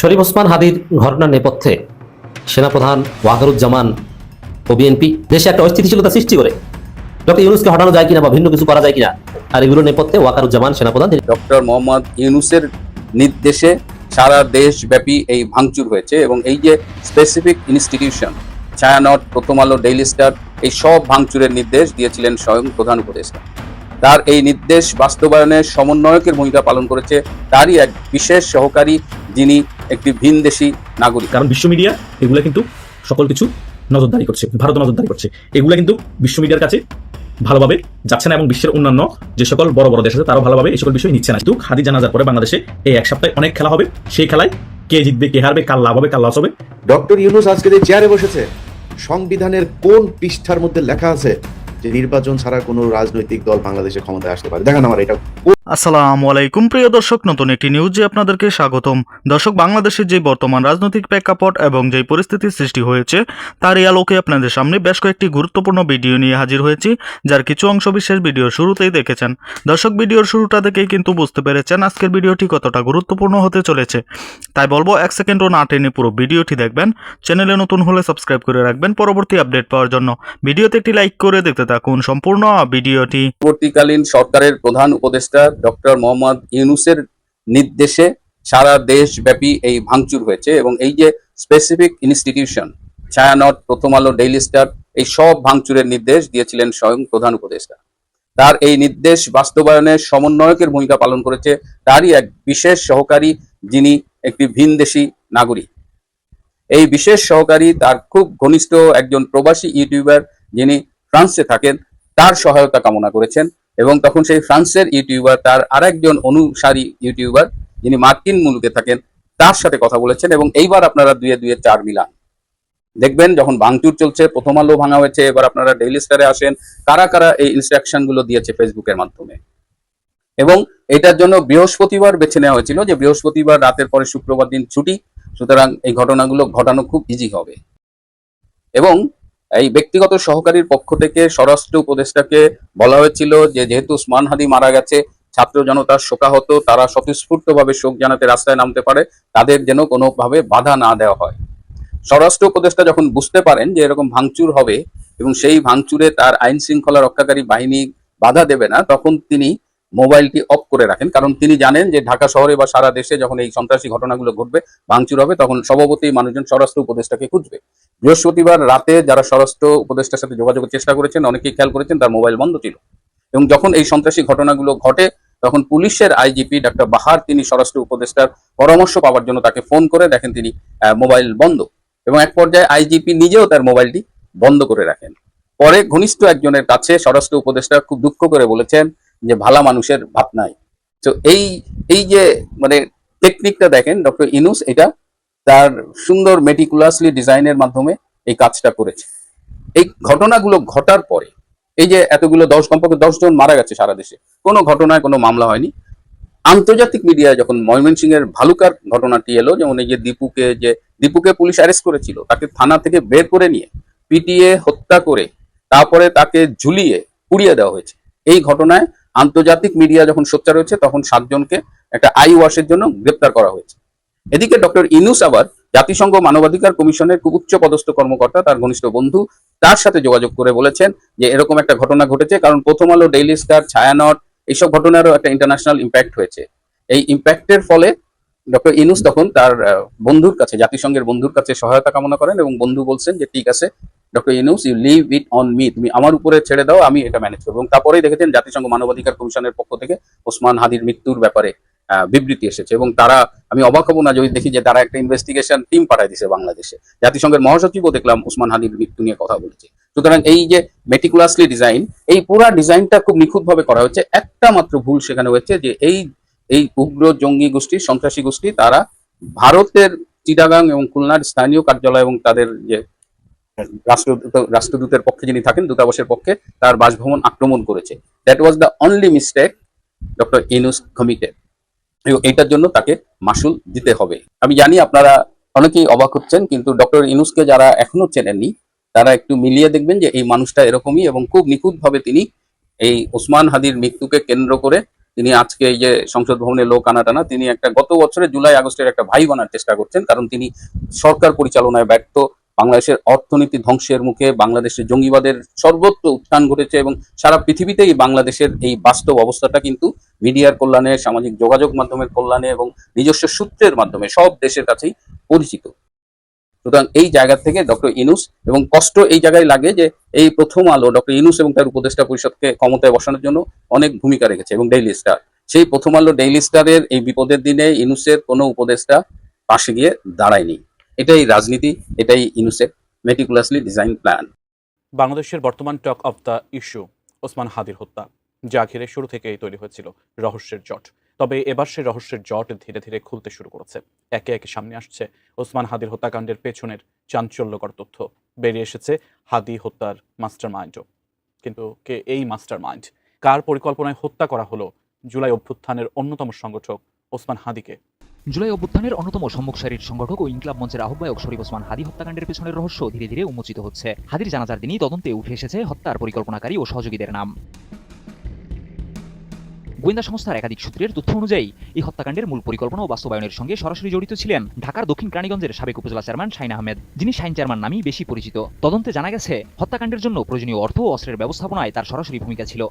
শরীফ ওসমান হাদির ঘটনার নেপথ্যে সেনাপ্রধান ওয়াকারুজ্জামান ও বিএনপি দেশে একটা অস্থিতিশীলতা সৃষ্টি করে। ডক্টর ইউনুসকে হটানো যায় কিনা বা ভিন্ন কিছু করা যায় কিনা আর এগুলোর নেপথ্যে ওয়াকারুজ্জামান সেনাপ্রধান ডক্টর মোহাম্মদ ইউনুসের নির্দেশে সারা দেশব্যাপী এই ভাঙচুর হয়েছে এবং এই যে স্পেসিফিক ইনস্টিটিউশন ছায়ানট প্রথম আলো ডেইলি স্টার এই সব ভাঙচুরের নির্দেশ দিয়েছিলেন স্বয়ং প্রধান উপদেষ্টা। তার এই নির্দেশ বাস্তবায়নের সমন্বয়কের ভূমিকা পালন করেছে তারই এক বিশেষ সহকারী যিনি একটি ভিনদেশী নাগরিক। কারণ বিশ্ব মিডিয়া এগুলো কিন্তু সকল কিছু নজরদারি করছে ভারত নজরদারি করছে। এগুলো কিন্তু বিশ্ব মিডিয়ার কাছে ভালোভাবে যাচ্ছে না এবং বিশ্বের অন্যান্য যে সকল বড় বড় দেশ আছে তারাও ভালোভাবে এই সকল বিষয় নিচ্ছে না। কিন্তু হাদি জানাজার পরে বাংলাদেশে এই এক সপ্তাহে অনেক খেলা হবে। সেই খেলায় কে জিতবে কে হারবে কার লাভ হবে কার লস হবে? ডক্টর ইউনুস আজকে যে চেয়ারে বসেছে সংবিধানের কোন পৃষ্ঠার মধ্যে লেখা আছে যে নির্বাচন ছাড়া কোনো রাজনৈতিক দল বাংলাদেশে ক্ষমতায় আসতে পারে। দেখেন আমার এটা। আসসালামু আলাইকুম, প্রিয় দর্শক, নতুন একটি নিউজে আপনাদেরকে স্বাগতম। দর্শক বাংলাদেশের যে বর্তমান রাজনৈতিক প্রেক্ষাপট এবং যে পরিস্থিতির সৃষ্টি হয়েছে তার এই আলোকে আপনাদের সামনে বেশ কয়েকটি গুরুত্বপূর্ণ ভিডিও নিয়ে হাজির হয়েছি, যার কিছু অংশ বিশেষ ভিডিও শুরুতেই দেখেছেন। দর্শক, ভিডিওর শুরুটা থেকেই কিন্তু বুঝতে পেরেছেন আজকের ভিডিওটি কতটা গুরুত্বপূর্ণ হতে চলেছে। তাই বলব, এক সেকেন্ডও না টেনে পুরো ভিডিওটি দেখবেন। চ্যানেলে নতুন হলে সাবস্ক্রাইব করে রাখবেন পরবর্তী আপডেট পাওয়ার জন্য। ভিডিওতে একটি লাইক করে দেখতে থাকুন সম্পূর্ণ ভিডিওটি। পরবর্তীকালীন সরকারের প্রধান উপদেষ্টা ডক্টর মোহাম্মদ ইউনুসের নির্দেশে সারা দেশব্যাপী এই ভাঙচুর হয়েছে এবং এই যে স্পেসিফিক ইনস্টিটিউশন ছায়ানট প্রথম আলো ডেইলি স্টার এই সব ভাঙচুরের নির্দেশ দিয়েছিলেন স্বয়ং প্রধান উপদেষ্টা। তার এই নির্দেশ বাস্তবায়নের সমন্বয়কের ভূমিকা পালন করেছে তারই এক বিশেষ সহকারী যিনি একটি ভিনদেশী নাগরিক। এই বিশেষ সহকারী তার খুব ঘনিষ্ঠ একজন প্রবাসী ইউটিউবার যিনি ফ্রান্সে থাকেন, তার সহায়তা কামনা করেছেন এবং তখন সেই ফ্রান্সের ইউটিউবার, তার আরেকজন অনুসারী ইউটিউবার যিনি মার্কিন মুলুকে থাকেন, তার সাথে কথা বলেছেন এবং এইবার আপনারা দুয়ে দুয়ে চার মিলান। দেখবেন যখন ভাঙচুর চলছে, প্রথম আলো ভাঙা হয়েছে, এবার আপনারা ডেইলি স্টারে আসেন, কারা কারা এই ইনস্ট্রাকশনগুলো দিয়েছে ফেসবুকের মাধ্যমে। এবং এটার জন্য বৃহস্পতিবার বেছে নেওয়া হয়েছিল যে বৃহস্পতিবার রাতের পরে শুক্রবার দিন ছুটি, সুতরাং এই ঘটনাগুলো ঘটানো খুব ইজি হবে। এবং এই ব্যক্তিগত সহকারীর পক্ষ থেকে স্বরাষ্ট্র উপদেষ্টাকে বলা হয়েছিল যে যেহেতু উসমান হাদি মারা গেছে, ছাত্র জনতার শোকাহত, তারা স্বতঃস্ফূর্তভাবে শোক জানাতে রাস্তায় নামতে পারে, তাদের যেন কোনোভাবে বাধা না দেওয়া হয়। স্বরাষ্ট্র উপদেষ্টা যখন বুঝতে পারেন যে এরকম ভাঙচুর হবে এবং সেই ভাঙচুরে তার আইন শৃঙ্খলা রক্ষাকারী বাহিনী বাধা দেবে না, তখন তিনি মোবাইলটি অফ করে রাখেন। কারণ তিনি জানেন যে ঢাকা শহরে বা সারা দেশে যখন এই সন্ত্রাসী ঘটনাগুলো ঘটবে, ভাঙচুর হবে, তখন স্বভাবতই মানুষজন স্বরাষ্ট্র উপদেষ্টাকে খুঁজবে। বৃহস্পতিবার রাতে যারা স্বরাষ্ট্র উপদেষ্টার সাথে যোগাযোগের চেষ্টা করেছেন, অনেকেই খেয়াল করেছেন তার মোবাইল বন্ধ ছিল। এবং যখন এই সন্ত্রাসী ঘটনাগুলো ঘটে, তখন পুলিশের আইজিপি ডাক্তার বাহার, তিনি স্বরাষ্ট্র উপদেষ্টার পরামর্শ পাওয়ার জন্য তাকে ফোন করে দেখেন তিনি মোবাইল বন্ধ। এবং এক পর্যায়ে আইজিপি নিজেও তার মোবাইলটি বন্ধ করে রাখেন। পরে ঘনিষ্ঠ একজনের কাছে স্বরাষ্ট্র উপদেষ্টা খুব দুঃখ করে বলেছেন যে ভালা মানুষের ভাত নাই। তো এই এই যে মানে টেকনিকটা দেখেন ডক্টর ইনুস এটা তার সুন্দর মেটিকুলাসলি ডিজাইনের মাধ্যমে এই কাজটা করেছে। এই ঘটনাগুলো ঘটার পরে, এই যে এতগুলো দশ, কমপক্ষে দশ জন মারা গেছে সারা দেশে, কোনো ঘটনায় কোনো মামলা হয়নি। আন্তর্জাতিক মিডিয়ায় যখন ময়মনসিং এর ভালুকার ঘটনাটি এলো, যেমন এই যে দীপুকে যে দীপুকে পুলিশ অ্যারেস্ট করেছিল, তাকে থানা থেকে বের করে নিয়ে, পিটিয়ে হত্যা করে তারপরে তাকে ঝুলিয়ে পুড়িয়ে দেওয়া হয়েছে। এই ঘটনায় আন্তর্জাতিক মিডিয়া যখন সোচ্চার হয়েছে, তখন সাতজনকে একটা আই ওয়াশের জন্য গ্রেপ্তার করা হয়েছে। এদিকে ডক্টর ইনুস আবার জাতিসংঘ মানবাধিকার কমিশনের খুব উচ্চ পদস্থ কর্মকর্তা, তার ঘনিষ্ঠ বন্ধু, তার সাথে যোগাযোগ করে বলেছেন যে এরকম একটা ঘটনা ঘটেছে, কারণ প্রথম আলো, ডেইলি স্টার ছায়ানট এইসব ঘটনারও একটা ইন্টারন্যাশনাল ইম্প্যাক্ট হয়েছে। এই ইম্প্যাক্টের ফলে ডক্টর ইনুস তখন তার বন্ধুর কাছে, জাতিসংঘের বন্ধুর কাছে সহায়তা কামনা করেন এবং বন্ধু বলছেন যে, ঠিক আছে doctor Yunus you leave it on me তুমি আমার উপরে ছেড়ে দাও, আমি এটা ম্যানেজ করব। এবং তারপরেই দেখেছেন জাতিসংঘ মানবাধিকার কমিশনের পক্ষ থেকে ওসমান হাদির মৃত্যুর ব্যাপারে বিবৃতি এসেছে। এবং তারা, আমি অবাক হব না যদি দেখি যে তারা একটা ইনভেস্টিগেশন টিম পাঠায় দিছে বাংলাদেশে। জাতিসংঘের মহাসচিবও দেখলাম উসমান হাদির মৃত্যু নিয়ে কথা বলেছে। সুতরাং এই যে মেটিকুলাসলি ডিজাইন এই পুরা ডিজাইনটা খুব নিখুঁতভাবে করা হয়েছে। একটা মাত্র ভুল সেখানে হয়েছে যে এই এই উগ্র জঙ্গি গোষ্ঠী, সন্ত্রাসী গোষ্ঠী, তারা ভারতের চিটাগাং এবং খুলনার স্থানীয় কার্যালয় এবং তাদের যে রাষ্ট্রদূত, রাষ্ট্রদূতের পক্ষে যিনি থাকেন, দূতাবাসের পক্ষে তার বাসভবন আক্রমণ করেছে। That was the only mistake doctor Yunus committed এইটার জন্য তাকে মাসুল দিতে হবে। আমি জানি আপনারা অনেকেই অবাক হচ্ছেন, কিন্তু ডক্টর ইনুসকে যারা এখনও চেনেননি, তারা একটু মিলিয়ে দেখবেন যে এই মানুষটা এরকমই এবং খুব নিখুঁতভাবে তিনি এই ওসমান হাদির মৃত্যুকে কেন্দ্র করে তিনি আজকে এই যে সংসদ ভবনে লোক আনা টানা তিনি একটা গত বছরের জুলাই আগস্টের একটা ভাই বানার চেষ্টা করছেন, কারণ তিনি সরকার পরিচালনায় ব্যর্থ বাংলাদেশের অর্থনীতি ধ্বংসের মুখে বাংলাদেশের জঙ্গিবাদের সর্বত্র উত্থান ঘটেছে এবং সারা পৃথিবীতেই বাংলাদেশের এই বাস্তব অবস্থাটা কিন্তু মিডিয়ার কল্যাণে, সামাজিক যোগাযোগ মাধ্যমের কল্যাণে এবং নিজস্ব সূত্রের মাধ্যমে সব দেশের কাছেই পরিচিত। সুতরাং এই জায়গা থেকে ডক্টর ইনুস এবং কষ্ট এই জায়গায় লাগে যে এই প্রথম আলো ডক্টর ইনুস এবং তার উপদেষ্টা পরিষদকে ক্ষমতায় বসানোর জন্য অনেক ভূমিকা রেখেছে এবং ডেইলি স্টার সেই প্রথম আলো ডেইলি স্টারের এই বিপদের দিনে ইনুসের কোনো উপদেষ্টা পাশে গিয়ে দাঁড়ায়নি। এটাই রাজনীতি, এটাই ইনুসের মেটিকুলাসলি ডিজাইন প্ল্যান বাংলাদেশের বর্তমান talk of the issue Osman হাদির হত্যা। যা ঘিরে শুরু থেকেই তৈরি হয়েছিল রহস্যের জট। তবে এবার সেই রহস্যের জট ধীরে ধীরে খুলতে শুরু করেছে। একে একে সামনে আসছে ওসমান হাদির হত্যাকাণ্ডের পেছনের চাঞ্চল্যকর তথ্য। বেরিয়ে এসেছে হাদি হত্যার মাস্টার মাইন্ডও কিন্তু কে এই মাস্টার মাইন্ড কার পরিকল্পনায় হত্যা করা হলো? জুলাই অভ্যুত্থানের অন্যতম সংগঠক ওসমান হাদিকে জুলাই অভ্যুত্থানের অন্যতম সম্মুখসারির সংগঠক ও ইনকলাব মঞ্চের আহ্বায়ক শরীফ ওসমান হাদি হত্যাকাণ্ডের পেছনের রহস্য ধীরে ধীরে উন্মোচিত হচ্ছে। হাদির জানাজার দিনই তদন্তে উঠে এসেছে হত্যার পরিকল্পনাকারী ও সহযোগীদের নাম। গোয়েন্দা সংস্থার একাধিক সূত্রের তথ্য অনুযায়ী, এই হত্যাকাণ্ডের মূল পরিকল্পনা ও বাস্তবায়নের সঙ্গে সরাসরি জড়িত ছিলেন ঢাকার দক্ষিণ কেরানীগঞ্জের সাবেক উপজেলা চেয়ারম্যান শাইন আহমেদ, যিনি শাইন চেয়ারম্যান নামেই বেশি পরিচিত। তদন্তে জানা গেছে, হত্যাকাণ্ডের জন্য প্রয়োজনীয় অর্থ ও অস্ত্রের ব্যবস্থাপনায় তার সরাসরি ভূমিকা ছিল।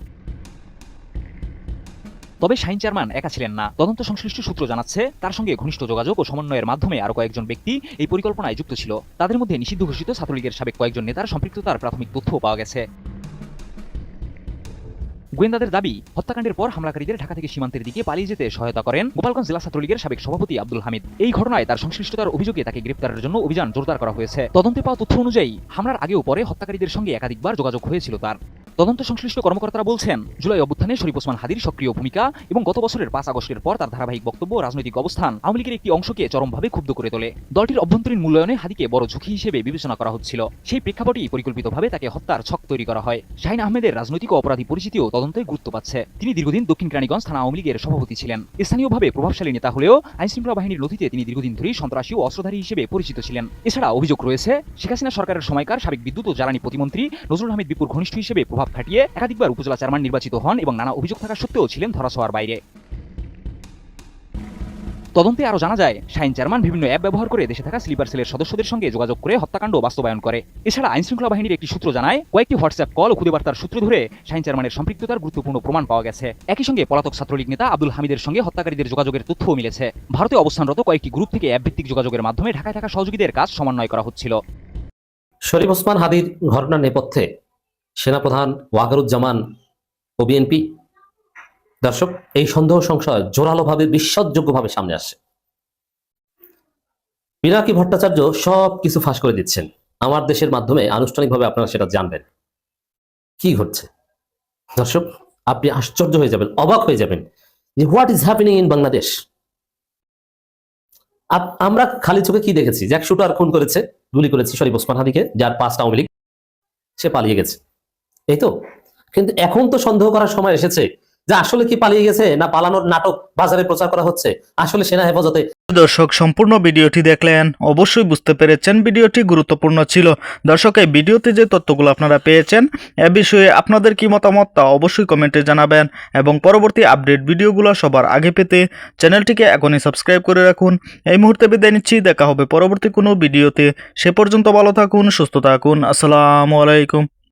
তবে শাইন চেয়ারম্যান একা ছিলেন না। তদন্ত সংশ্লিষ্ট সূত্র জানাচ্ছে, তার সঙ্গে ঘনিষ্ঠ যোগাযোগ ও সমন্বয়ের মাধ্যমে আরও কয়েকজন ব্যক্তি এই পরিকল্পনায় যুক্ত ছিল। তাদের মধ্যে নিষিদ্ধ ঘোষিত ছাত্রলীগের সাবেক কয়েকজন নেতার সম্পৃক্ততার প্রাথমিক তথ্য পাওয়া গেছে। গোয়েন্দাদের দাবি, হত্যাকাণ্ডের পর হামলাকারীদের ঢাকা থেকে সীমান্তের দিকে পালিয়ে যেতে সহায়তা করেন গোপালগঞ্জ জেলা ছাত্রলীগের সাবেক সভাপতি আব্দুল হামিদ। এই ঘটনায় তার সংশ্লিষ্টতার অভিযোগে তাকে গ্রেপ্তারের জন্য অভিযান জোরদার করা হয়েছে। তদন্তে পাওয়া তথ্য অনুযায়ী, হামলার আগেও পরে হত্যাকারীদের সঙ্গে একাধিকবার যোগাযোগ হয়েছিল তার। তদন্ত সংশ্লিষ্ট কর্মকর্তারা বলছেন, জুলাই অভ্যুত্থানে শরীফ ওসমান হাদির সক্রিয় ভূমিকা এবং গত বছরের পাঁচ আগস্টের পর তার ধারাবাহিক বক্তব্য রাজনৈতিক অবস্থান আওয়ামী লীগের একটি অংশকে চরমভাবে ক্ষুব্ধ করে তোলে। দলটির অভ্যন্তরীণ মূল্যায়নে হাদিকে বড় ঝুঁকি হিসেবে বিবেচনা করা হচ্ছিল। সেই প্রেক্ষাপটেই পরিকল্পিতভাবে তাকে হত্যার ছক তৈরি করা হয়। শাহিন আহমেদের রাজনৈতিক অপরাধী পরিচিতিও তদন্তে গুরুত্ব পাচ্ছে। তিনি দীর্ঘদিন দক্ষিণ কেরানীগঞ্জ থানা আওয়ামী লীগের সভাপতি ছিলেন। স্থানীয়ভাবে প্রভাবশালী নেতা হলেও আইনশৃঙ্খলা বাহিনীর নথিতে তিনি দীর্ঘদিন ধরেই সন্ত্রাসী ও অস্ত্রধারী হিসেবে পরিচিত ছিলেন। এছাড়া অভিযোগ রয়েছে, শেখ হাসিনা সরকারের সময়কার সাবেক বিদ্যুৎ ও জ্বালানি প্রতিমন্ত্রী নজরুল আহমেদ বিপুর ঘনিষ্ঠ হিসেবে প্রভাব খাটিয়ে একাধিকবার উপজেলা চেয়ারম্যান নির্বাচিত হন এবং নানা অভিযোগ থাকা সত্ত্বেও ছিলেন ধরাছোঁয়ার বাইরে। তদন্তে আরও জানা যায় শাইন চেয়ারম্যান বিভিন্ন অ্যাপ ব্যবহার করে দেশে থাকা স্লিপার সেলের সদস্যদের সঙ্গে যোগাযোগ করে হত্যাকাণ্ড বাস্তবায়ন করে। এছাড়া আইনশৃঙ্খলা বাহিনীর একটি সূত্র জানায়, কয়েকটি হোয়াটসঅ্যাপ কল ও খুদে বার্তার সূত্র ধরে শাইন চেয়ারম্যানের সম্পৃক্ততার গুরুত্বপূর্ণ প্রমাণ পাওয়া গেছে। একই সঙ্গে পলাতক ছাত্রলীগ নেতা আব্দুল হামিদের সঙ্গে হত্যাকারীদের যোগাযোগের তথ্যও মিলেছে। ভারতে অবস্থানরত কয়েকটি গ্রুপ থেকে অ্যাপ ভিত্তিক যোগাযোগের মাধ্যমে ঢাকায় থাকা সহযোগীদের কাজ সমন্বয় করা হচ্ছিল। শরীফ ওসমান হাদির ঘটনার নেপথ্যে সেনাপ্রধান ওয়াকারুজ্জামান ও বিএনপি। দর্শক, এই সন্দেহ সংশয় জোরালোভাবে, বিশ্বাসযোগ্যভাবে সামনে আসছে। পিনাকি ভট্টাচার্য সব কিছু ফাঁস করে দিচ্ছেন। আমার দেশের মাধ্যমে আনুষ্ঠানিকভাবে আপনারা সেটা জানবেন। কি ঘটছে? দর্শক, আপনি আশ্চর্য হয়ে যাবেন, অবাক হয়ে যাবেন যে what is happening in Bangladesh আমরা খালি চোখে কি দেখেছি? জ্যাক শুটার খুন করেছে, গুলি করেছে শরীফ ওসমান হাদিকে যার পাঁচটা আওয়ামী লীগ, সে পালিয়ে গেছে। এই তো? কিন্তু এখন তো সন্দেহ করার সময় এসেছে যে আসলে কি পালিয়ে গেছে না পালানোর নাটক বাজারে প্রচার করা হচ্ছে? আসলে সেনা হেফাজতে দর্শক, সম্পূর্ণ ভিডিওটি দেখলেন, অবশ্যই বুঝতে পেরেছেন ভিডিওটি গুরুত্বপূর্ণ ছিল। দর্শক, এই ভিডিওতে যে তথ্যগুলো আপনারা পেয়েছেন, এ বিষয়ে আপনাদের কি মতামত তা অবশ্যই কমেন্টে জানাবেন এবং পরবর্তী আপডেট ভিডিওগুলো সবার আগে পেতে চ্যানেলটিকে এখনই সাবস্ক্রাইব করে রাখুন। এই মুহূর্তে বিদায় নিচ্ছি, দেখা হবে পরবর্তী কোনো ভিডিওতে। সে পর্যন্ত ভালো থাকুন, সুস্থ থাকুন। আসসালামু আলাইকুম।